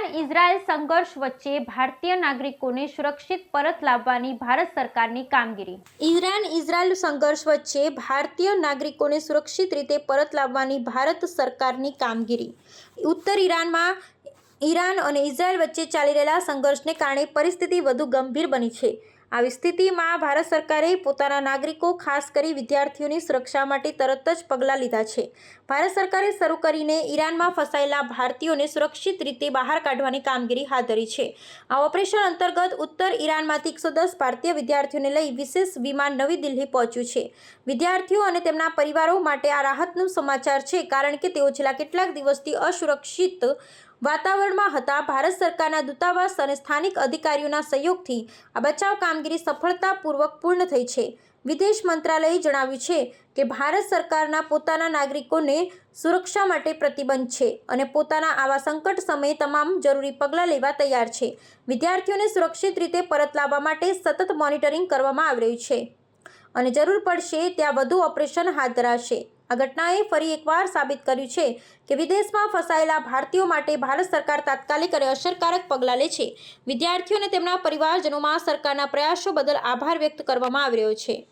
Israel સંઘર્ષ વચ્ચે ભારતીય નાગરિકોને સુરક્ષિત પરત લાવવાની ભારત સરકારની કામગીરી. ઈરાન ઇઝરાયલ સંઘર્ષ વચ્ચે ભારતીય નાગરિકોને સુરક્ષિત રીતે પરત લાવવાની ભારત સરકારની કામગીરી. ઉત્તર ઈરાનમાં ઈરાન અને ઇઝરાયલ વચ્ચે ચાલી રહેલા સંઘર્ષને કારણે પરિસ્થિતિ વધુ ગંભીર બની છે. આવી સ્થિતિમાં ભારત સરકારે પોતાના નાગરિકો, ખાસ કરી વિદ્યાર્થીઓની સુરક્ષા માટે તરત જ પગલાં લીધા છે. ભારત સરકારે શરૂ કરીને ઈરાનમાં ફસાયેલા ભારતીયોને સુરક્ષિત રીતે બહાર કાઢવાની કામગીરી હાથ ધરી છે. આ ઓપરેશન અંતર્ગત ઉત્તર ઈરાનમાંથી એકસો દસ ભારતીય વિદ્યાર્થીઓને લઈ વિશેષ વિમાન નવી દિલ્હી પહોંચ્યું છે. વિદ્યાર્થીઓ અને તેમના પરિવારો માટે આ રાહતનું સમાચાર છે, કારણ કે તેઓ છેલ્લા કેટલાક દિવસથી અસુરક્ષિત વાતાવરણમાં હતા. ભારત સરકારના દૂતાવાસ અને સ્થાનિક અધિકારીઓના સહયોગથી આ બચાવ કામગીરી સફળતાપૂર્વક પૂર્ણ થઈ છે. વિદેશ મંત્રાલયે જણાવ્યું છે કે, ભારત સરકારના પોતાના નાગરિકોને સુરક્ષા માટે પ્રતિબંધ છે અને પોતાના આવા સંકટ સમયે તમામ જરૂરી પગલાં લેવા તૈયાર છે. વિદ્યાર્થીઓને સુરક્ષિત રીતે પરત લાવવા માટે સતત મોનિટરિંગ કરવામાં આવી રહ્યું છે અને જરૂર પડશે ત્યાં વધુ ઓપરેશન હાથ ધરાશે. આ ઘટનાએ ફરી એકવાર સાબિત કર્યું છે કે વિદેશમાં ફસાયેલા ભારતીયો માટે ભારત સરકાર તાત્કાલિક અને અસરકારક પગલાં લે છે. વિદ્યાર્થીઓ અને તેમના પરિવારજનોમાં સરકારના પ્રયાસો બદલ આભાર વ્યક્ત કરવામાં આવી રહ્યો છે.